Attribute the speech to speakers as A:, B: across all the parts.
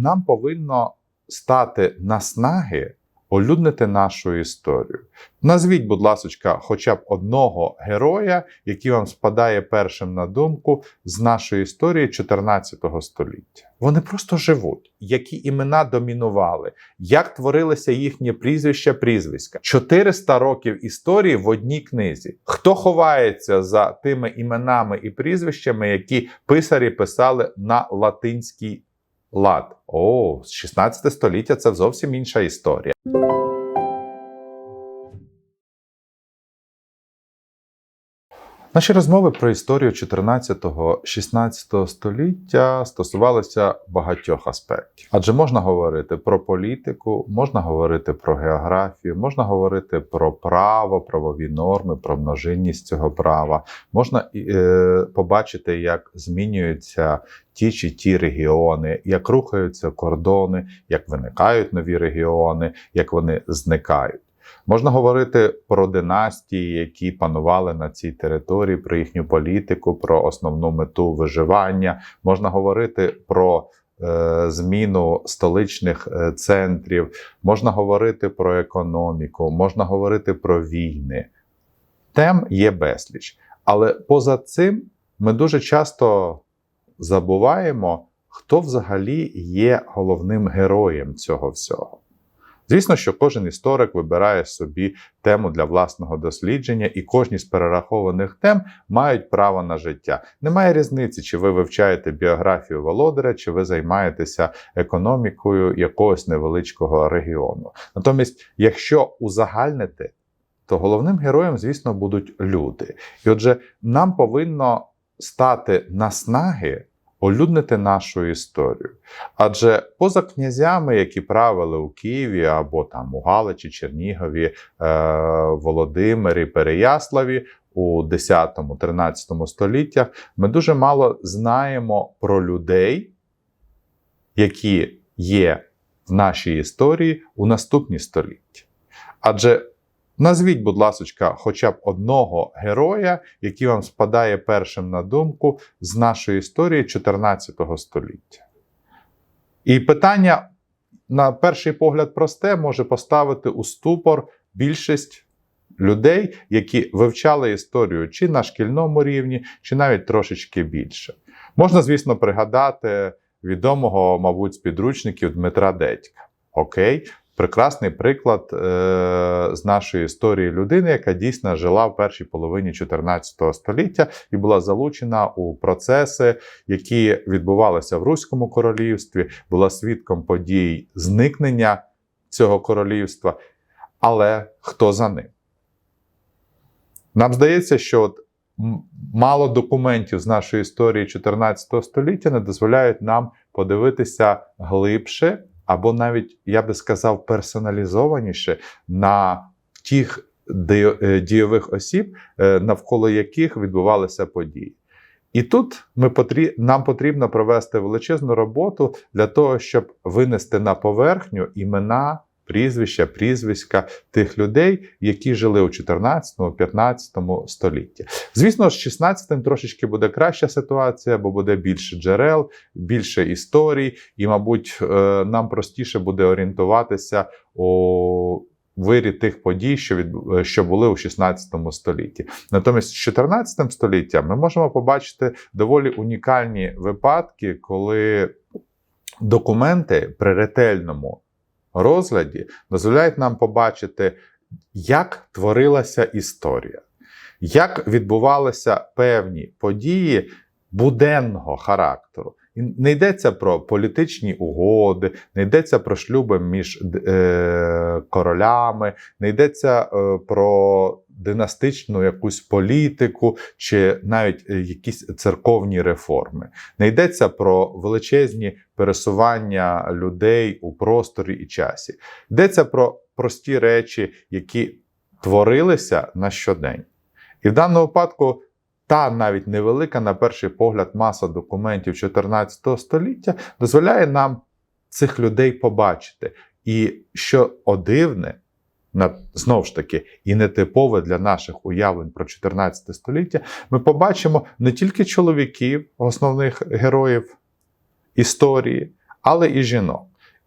A: нам повинно стати наснаги олюднити нашу історію. Назвіть, будь ласка, хоча б одного героя, який вам спадає першим на думку з нашої історії 14 століття. Вони просто живуть. Які імена домінували, як творилися їхні прізвища, прізвиська. 400 років історії в одній книзі. Хто ховається за тими іменами і прізвищами, які писарі писали на латинський лад? О, 16 століття це зовсім інша історія. Наші розмови про історію 14-16 століття стосувалися багатьох аспектів. Адже можна говорити про політику, можна говорити про географію, можна говорити про право, правові норми, про множинність цього права. Можна е, побачити, як змінюються ті чи ті регіони, як рухаються кордони, як виникають нові регіони, як вони зникають. Можна говорити про династії, які панували на цій території, про їхню політику, про основну мету виживання. Можна говорити про е, зміну столичних е, центрів, можна говорити про економіку, можна говорити про війни. Тем є безліч. Але поза цим ми дуже часто забуваємо, хто взагалі є головним героєм цього всього. Звісно, що кожен історик вибирає собі тему для власного дослідження, і кожні з перерахованих тем мають право на життя. Немає різниці, чи ви вивчаєте біографію володаря, чи ви займаєтеся економікою якогось невеличкого регіону. Натомість, якщо узагальнити, то головним героєм, звісно, будуть люди. І отже, нам повинно стати наснаги олюднити нашу історію. Адже поза князями, які правили у Києві або там у Галичі, Чернігові, е, Володимирі, Переяславі у 10-13 століттях, ми дуже мало знаємо про людей, які є в нашій історії у наступні століття. Адже Назвіть, будь ласка, хоча б одного героя, який вам спадає першим на думку з нашої історії 14 століття. І питання, на перший погляд, просте, може поставити у ступор більшість людей, які вивчали історію чи на шкільному рівні, чи навіть трошечки більше. Можна, звісно, пригадати відомого, мабуть, з підручників Дмитра Дедька. Окей, прекрасний приклад е, з нашої історії людини, яка дійсно жила в першій половині 14 століття і була залучена у процеси, які відбувалися в Руському королівстві, була свідком подій зникнення цього королівства. Але хто за ним? Нам здається, що от мало документів з нашої історії 14 століття не дозволяють нам подивитися глибше або навіть, я би сказав, персоналізованіше на тих е, дійових осіб, е, навколо яких відбувалися події. І тут ми потріб, нам потрібно провести величезну роботу для того, щоб винести на поверхню імена прізвища, прізвиська тих людей, які жили у 14-15 столітті. Звісно, з 16-м трошечки буде краща ситуація, бо буде більше джерел, більше історій, і, мабуть, е, нам простіше буде орієнтуватися у вирі тих подій, що від що були у 16 столітті. Натомість, з 14 століттям ми можемо побачити доволі унікальні випадки, коли документи при ретельному розгляді дозволяють нам побачити, як творилася історія, як відбувалися певні події буденного характеру. І не йдеться про політичні угоди, не йдеться про шлюби між е, королями, не йдеться е, про династичну якусь політику чи навіть е, якісь церковні реформи. Не йдеться про величезні пересування людей у просторі і часі. Йдеться про прості речі, які творилися на щодень. І в даному випадку. Та навіть невелика, на перший погляд, маса документів 14 століття дозволяє нам цих людей побачити. І що одивне, знову ж таки, і нетипове для наших уявлень про 14 століття, ми побачимо не тільки чоловіків, основних героїв історії, але і жінок.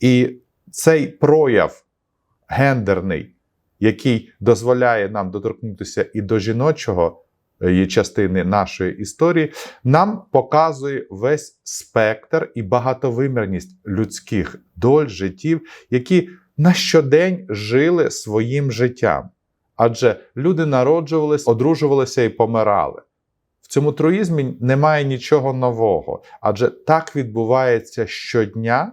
A: І цей прояв гендерний, який дозволяє нам доторкнутися і до жіночого її частини нашої історії, нам показує весь спектр і багатовимірність людських доль, життів, які на щодень жили своїм життям. Адже люди народжувалися, одружувалися і помирали. В цьому труїзмі немає нічого нового, адже так відбувається щодня,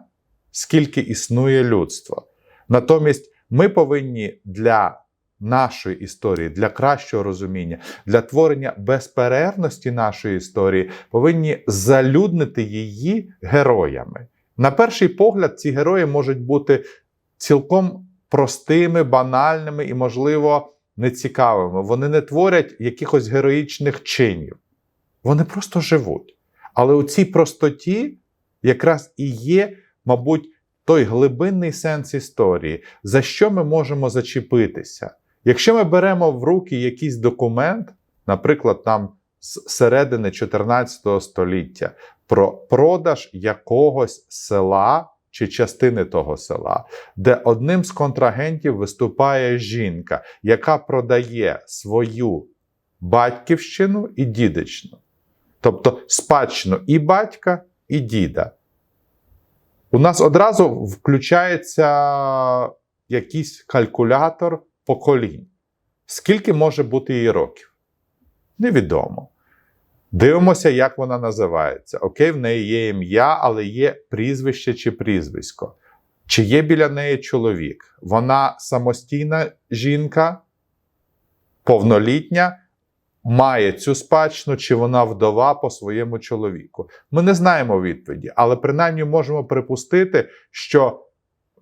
A: скільки існує людство. Натомість ми повинні для нашої історії, для кращого розуміння, для творення безперервності нашої історії, повинні залюднити її героями. На перший погляд, ці герої можуть бути цілком простими, банальними і, можливо, нецікавими. Вони не творять якихось героїчних чинів. Вони просто живуть. Але у цій простоті якраз і є, мабуть, той глибинний сенс історії, за що ми можемо зачепитися. Якщо ми беремо в руки якийсь документ, наприклад, там з середини 14 століття, про продаж якогось села чи частини того села, де одним з контрагентів виступає жінка, яка продає свою батьківщину і дідичну, тобто спадщину і батька, і діда. У нас одразу включається якийсь калькулятор поколінь. Скільки може бути її років? Невідомо. Дивимося, як вона називається. Окей, в неї є ім'я, але є прізвище чи прізвисько. Чи є біля неї чоловік? Вона самостійна жінка, повнолітня, має цю спадщину, чи вона вдова по своєму чоловіку. Ми не знаємо відповіді, але принаймні можемо припустити, що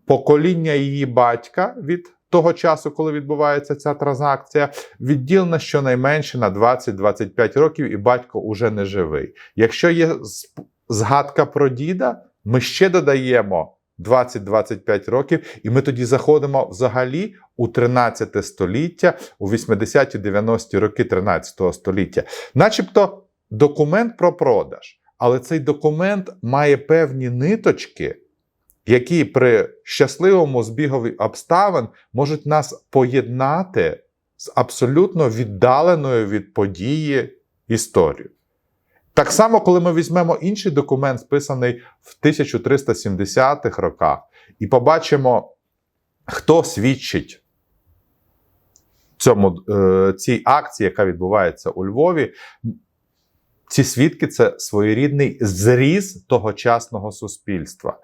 A: покоління її батька від того часу, коли відбувається ця транзакція, відділена щонайменше на 20-25 років, і батько уже не живий. Якщо є згадка про діда, ми ще додаємо 20-25 років, і ми тоді заходимо взагалі у 13 століття, у 80-90-ті роки 13 століття, начебто документ про продаж. Але цей документ має певні ниточки які при щасливому збігові обставин можуть нас поєднати з абсолютно віддаленою від події історією. Так само, коли ми візьмемо інший документ, списаний в 1370-х роках, і побачимо, хто свідчить цьому, е, цій акції, яка відбувається у Львові, ці свідки це своєрідний зріз тогочасного суспільства.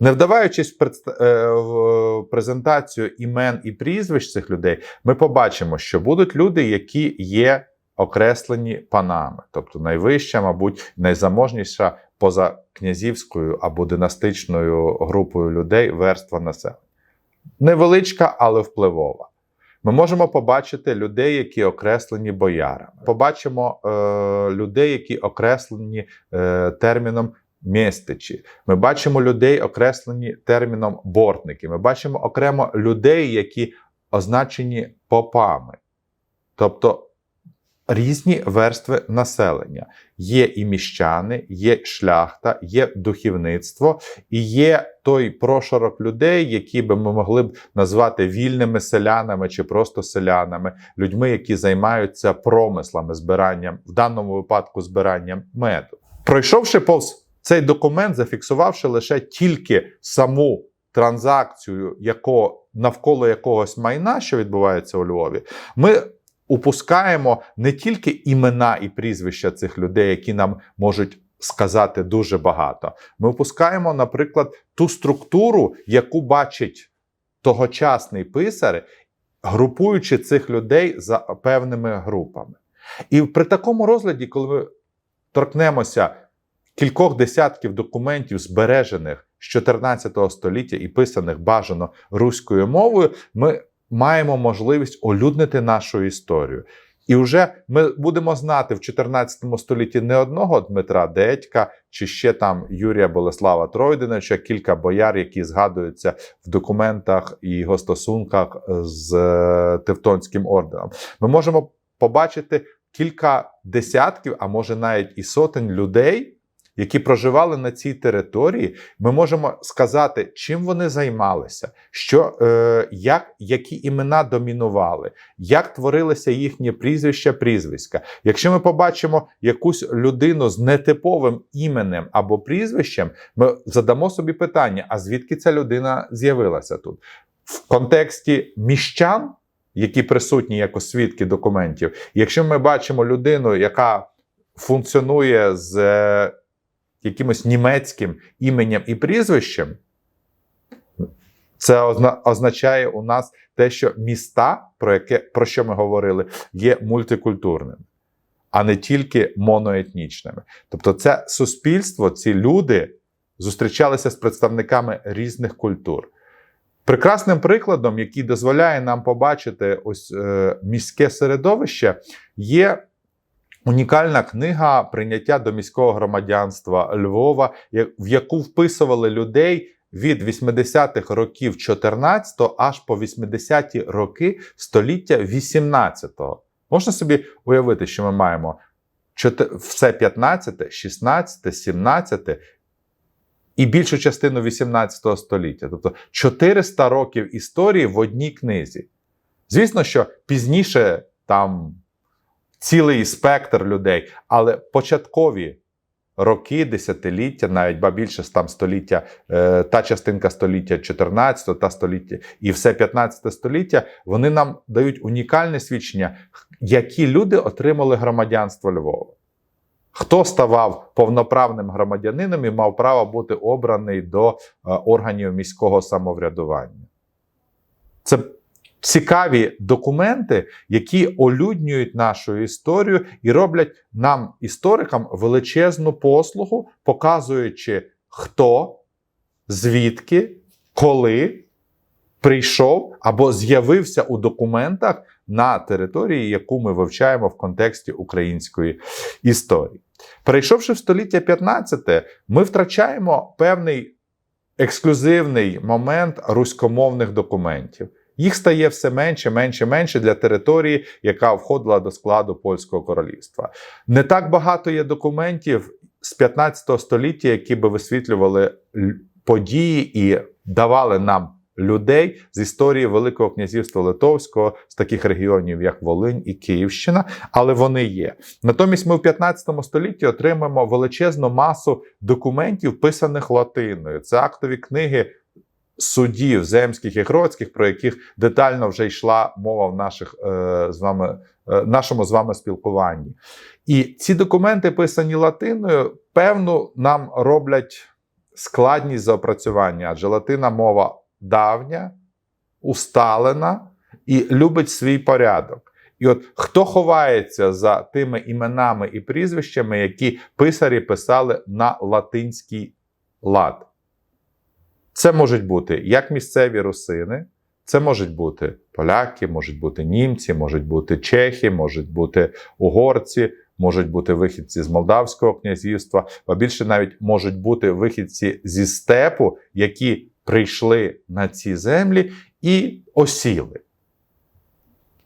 A: Не вдаваючись в е, презентацію імен і прізвищ цих людей, ми побачимо, що будуть люди, які є окреслені панами, тобто найвища, мабуть, найзаможніша поза князівською або династичною групою людей верства населення. Невеличка, але впливова. Ми можемо побачити людей, які окреслені боярами. Побачимо е, людей, які окреслені е, терміном містичі. Ми бачимо людей, окреслені терміном бортники. Ми бачимо окремо людей, які означені попами. Тобто різні верстви населення. Є і міщани, є шляхта, є духовництво, і є той прошарок людей, які би ми могли б назвати вільними селянами чи просто селянами, людьми, які займаються промислами, збиранням, в даному випадку збиранням меду. Пройшовши повз цей документ, зафіксувавши лише тільки саму транзакцію, яко, навколо якогось майна, що відбувається у Львові, ми упускаємо не тільки імена і прізвища цих людей, які нам можуть сказати дуже багато. Ми впускаємо, наприклад, ту структуру, яку бачить тогочасний писар, групуючи цих людей за певними групами. І при такому розгляді, коли ми торкнемося кількох десятків документів, збережених з 14 століття і писаних бажано руською мовою, ми маємо можливість олюднити нашу історію. І вже ми будемо знати в 14 столітті не одного Дмитра Дедька чи ще там Юрія Болеслава Тройденовича, кілька бояр, які згадуються в документах і його стосунках з е, Тевтонським орденом. Ми можемо побачити кілька десятків, а може навіть і сотень людей, які проживали на цій території, ми можемо сказати, чим вони займалися, що, е, як, які імена домінували, як творилися їхні прізвища, прізвиська. Якщо ми побачимо якусь людину з нетиповим іменем або прізвищем, ми задамо собі питання: а звідки ця людина з'явилася тут? В контексті міщан, які присутні як свідки документів, якщо ми бачимо людину, яка функціонує з е, якимось німецьким іменем і прізвищем, це означає у нас те, що міста, про, яке, про що ми говорили, є мультикультурними, а не тільки моноетнічними. Тобто, це суспільство, ці люди зустрічалися з представниками різних культур. Прекрасним прикладом, який дозволяє нам побачити ось е, міське середовище, є унікальна книга прийняття до міського громадянства Львова, в яку вписували людей від 80-х років 14-го аж по 80-ті роки століття 18-го. Можна собі уявити, що ми маємо все 15, 16, 17 і більшу частину 18 століття. Тобто 400 років історії в одній книзі. Звісно, що пізніше там цілий спектр людей, але початкові роки, десятиліття, навіть ба більше там століття, е, та частинка століття 14, та століття і все 15 століття, вони нам дають унікальне свідчення, які люди отримали громадянство Львова. Хто ставав повноправним громадянином і мав право бути обраний до е, органів міського самоврядування? Це цікаві документи, які олюднюють нашу історію і роблять нам, історикам, величезну послугу, показуючи, хто, звідки, коли прийшов або з'явився у документах на території, яку ми вивчаємо в контексті української історії. Перейшовши в століття 15, ми втрачаємо певний ексклюзивний момент руськомовних документів. Їх стає все менше, менше, менше для території, яка входила до складу польського королівства. Не так багато є документів з 15 століття, які би висвітлювали події і давали нам людей з історії Великого князівства Литовського, з таких регіонів, як Волинь і Київщина, але вони є. Натомість ми в 15 столітті отримаємо величезну масу документів, писаних латиною. Це актові книги судів земських і гродських, про яких детально вже йшла мова в наших е, з вами е, нашому з вами спілкуванні. І ці документи, писані латиною, певну нам роблять складність за опрацювання, адже латина мова давня, усталена і любить свій порядок. І от хто ховається за тими іменами і прізвищами, які писарі писали на латинський лад? Це можуть бути як місцеві русини, це можуть бути поляки, можуть бути німці, можуть бути чехи, можуть бути угорці, можуть бути вихідці з Молдавського князівства, а більше навіть можуть бути вихідці зі степу, які прийшли на ці землі і осіли.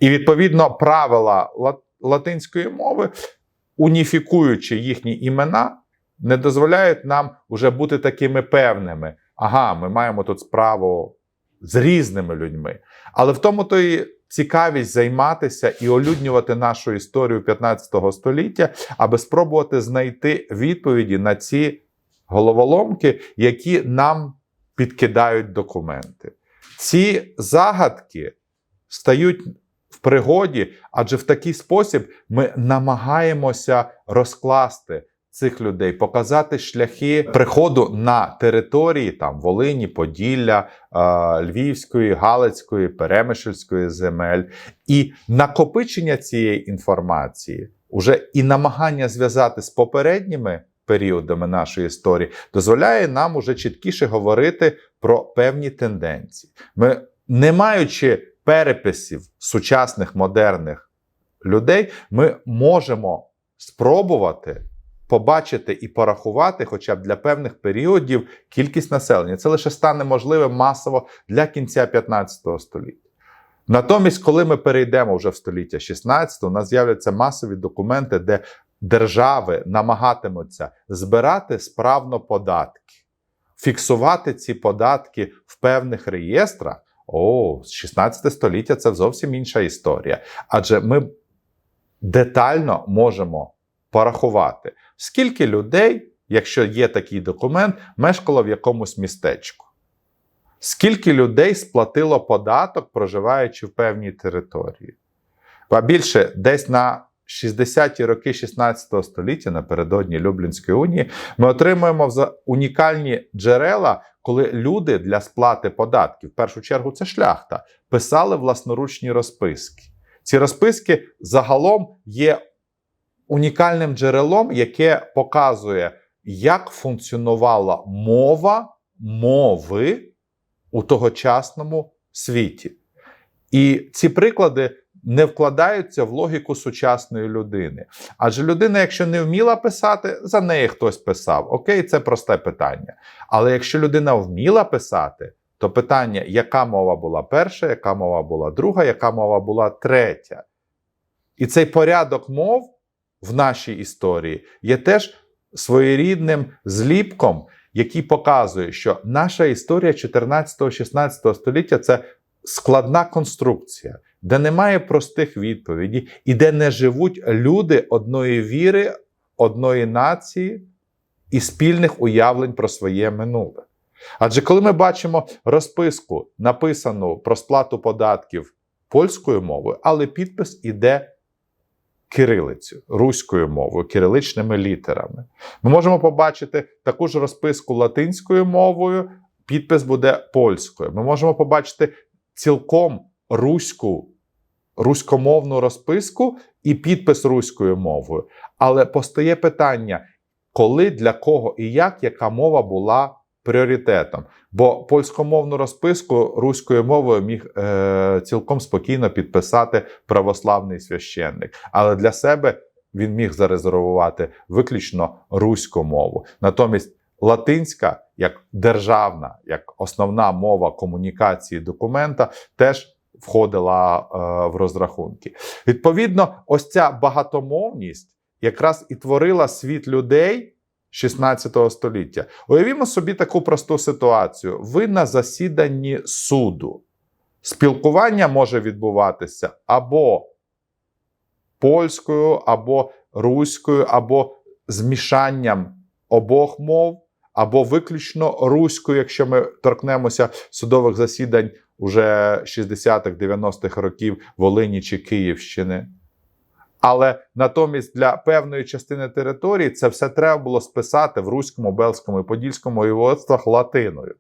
A: І відповідно правила латинської мови, уніфікуючи їхні імена, не дозволяють нам уже бути такими певними. Ага, ми маємо тут справу з різними людьми. Але в тому то і цікавість займатися і олюднювати нашу історію 15 століття, аби спробувати знайти відповіді на ці головоломки, які нам підкидають документи. Ці загадки стають в пригоді, адже в такий спосіб ми намагаємося розкласти цих людей, показати шляхи приходу на території там Волині, Поділля, Львівської, Галицької, Перемишльської земель, і накопичення цієї інформації, уже і намагання зв'язати з попередніми періодами нашої історії, дозволяє нам уже чіткіше говорити про певні тенденції. Ми, не маючи переписів сучасних модерних людей, ми можемо спробувати побачити і порахувати, хоча б для певних періодів, кількість населення. Це лише стане можливим масово для кінця 15 століття. Натомість, коли ми перейдемо вже в століття 16, у нас з'являться масові документи, де держави намагатимуться збирати справно податки, фіксувати ці податки в певних реєстрах. О, 16 століття це зовсім інша історія. Адже ми детально можемо порахувати, скільки людей, якщо є такий документ, мешкало в якомусь містечку. Скільки людей сплатило податок, проживаючи в певній території? А більше десь на 60-ті роки 16 століття, напередодні Люблінської унії, ми отримуємо унікальні джерела, коли люди для сплати податків, в першу чергу це шляхта, писали власноручні розписки. Ці розписки загалом є унікальним джерелом, яке показує, як функціонувала мова мови у тогочасному світі. І ці приклади не вкладаються в логіку сучасної людини. Адже людина, якщо не вміла писати, за неї хтось писав. Окей, це просте питання. Але якщо людина вміла писати, то питання, яка мова була перша, яка мова була друга, яка мова була третя. І цей порядок мов в нашій історії є теж своєрідним зліпком, який показує, що наша історія 14-16 століття це складна конструкція, де немає простих відповідей і де не живуть люди одної віри, одної нації і спільних уявлень про своє минуле. Адже коли ми бачимо розписку, написану про сплату податків польською мовою, але підпис іде кирилицю, руською мовою, кириличними літерами. Ми можемо побачити таку ж розписку латинською мовою, підпис буде польською. Ми можемо побачити цілком руську, руськомовну розписку і підпис руською мовою. Але постає питання, коли, для кого і як, яка мова була пріоритетом. Бо польськомовну розписку руською мовою міг е, цілком спокійно підписати православний священник. Але для себе він міг зарезервувати виключно руську мову. Натомість латинська, як державна, як основна мова комунікації документа, теж входила е, в розрахунки. Відповідно, ось ця багатомовність якраз і творила світ людей 16 століття. Уявімо собі таку просту ситуацію: ви на засіданні суду. Спілкування може відбуватися або польською, або руською, або змішанням обох мов, або виключно руською, якщо ми торкнемося судових засідань уже 60-х, 90-х років Волині чи Київщини. Але натомість для певної частини території це все треба було списати в Руському, Белському і Подільському воєводствах латиною.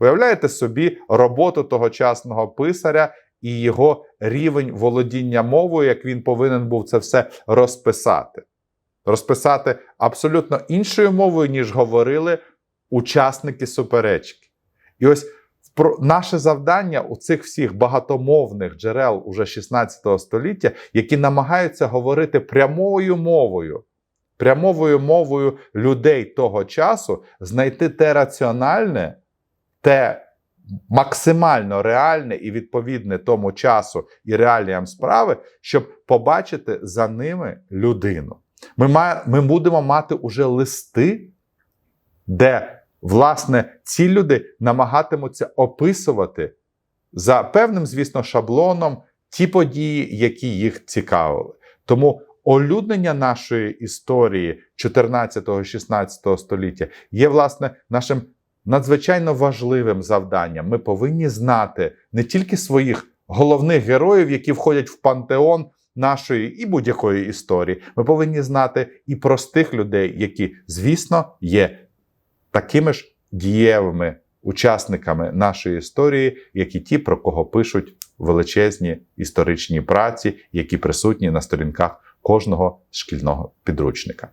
A: Уявляєте собі роботу тогочасного писаря і його рівень володіння мовою, як він повинен був це все розписати. Розписати абсолютно іншою мовою, ніж говорили учасники суперечки. І ось про наше завдання у цих всіх багатомовних джерел уже 16 століття, які намагаються говорити прямою мовою, прямовою мовою людей того часу, знайти те раціональне, те максимально реальне і відповідне тому часу і реаліям справи, щоб побачити за ними людину. Ми, має, ми будемо мати уже листи, де власне, ці люди намагатимуться описувати за певним, звісно, шаблоном ті події, які їх цікавили. Тому олюднення нашої історії 14-16 століття є, власне, нашим надзвичайно важливим завданням. Ми повинні знати не тільки своїх головних героїв, які входять в пантеон нашої і будь-якої історії. Ми повинні знати і простих людей, які, звісно, є такими ж дієвими учасниками нашої історії, як і ті, про кого пишуть величезні історичні праці, які присутні на сторінках кожного шкільного підручника.